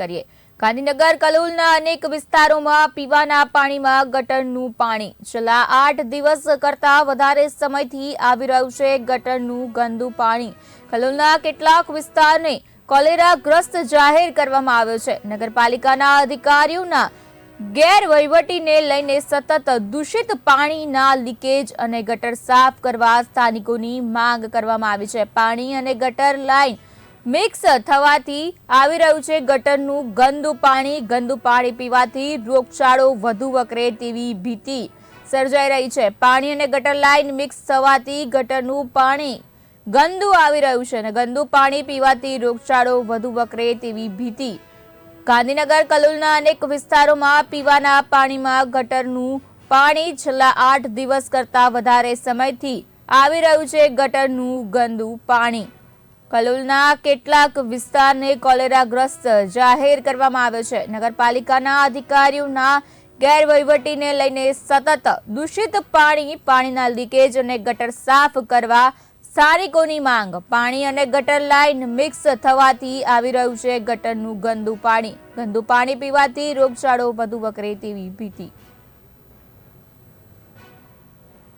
કરીએ. ગાંધીનગર, કલોલના અનેક વિસ્તારોમાં પીવાના પાણીમાં ગટરનું પાણી. છેલ્લા આઠ દિવસ કરતા વધારે સમયથી આવી રહ્યું છે ગટરનું ગંદુ પાણી. કલોલના કેટલાક વિસ્તારને કોલેરાગ્રસ્ત જાહેર કરવામાં આવ્યો છે. નગરપાલિકાના અધિકારીઓના ગેરવહીવટીને લઈને સતત દૂષિત પાણીના લીકેજ અને ગટર સાફ કરવા સ્થાનિકોની માંગ કરવામાં આવી છે. પાણી અને ગટર લાઈન મિક્સ થવાથી આવી રહ્યું છે ગટરનું ગંદુ પાણી. ગંદુ પાણી પીવાથી રોગચાળો વધુ વકરે તેવી ભીતિ સર્જાઈ રહી છે. પાણી અને ગટર લાઈન મિક્સ થવાથી ગટરનું પાણી ગંદુ આવી રહ્યું છે અને ગંદુ પાણી પીવાથી રોગચાળો વધુ વકરે તેવી ભીતિ. ગાંધીનગર, કલોલના અનેક વિસ્તારોમાં પીવાના પાણીમાં ગટરનું પાણી છેલ્લા આઠ દિવસ કરતા વધારે સમયથી આવી રહ્યું છે ગટરનું ગંદુ પાણી. કલોલના કેટલાક વિસ્તારને કોલેરાગ્રસ્ત જાહેર કરવામાં આવ્યો છે. નગરપાલિકાના અધિકારીઓના ગેરવહીવટીને લઈને સતત દૂષિત પાણી, પાણીના લીકેજ અને ગટર સાફ કરવા સ્થાનિકોની માંગ? પાણી અને ગટર લાઈન મિક્સ થવાથી આવી રહ્યું છે ગટરનું ગંદુ પાણી. ગંદુ પાણી પીવાથી રોગચાળો વધુ વકરે તેવી ભીતિ.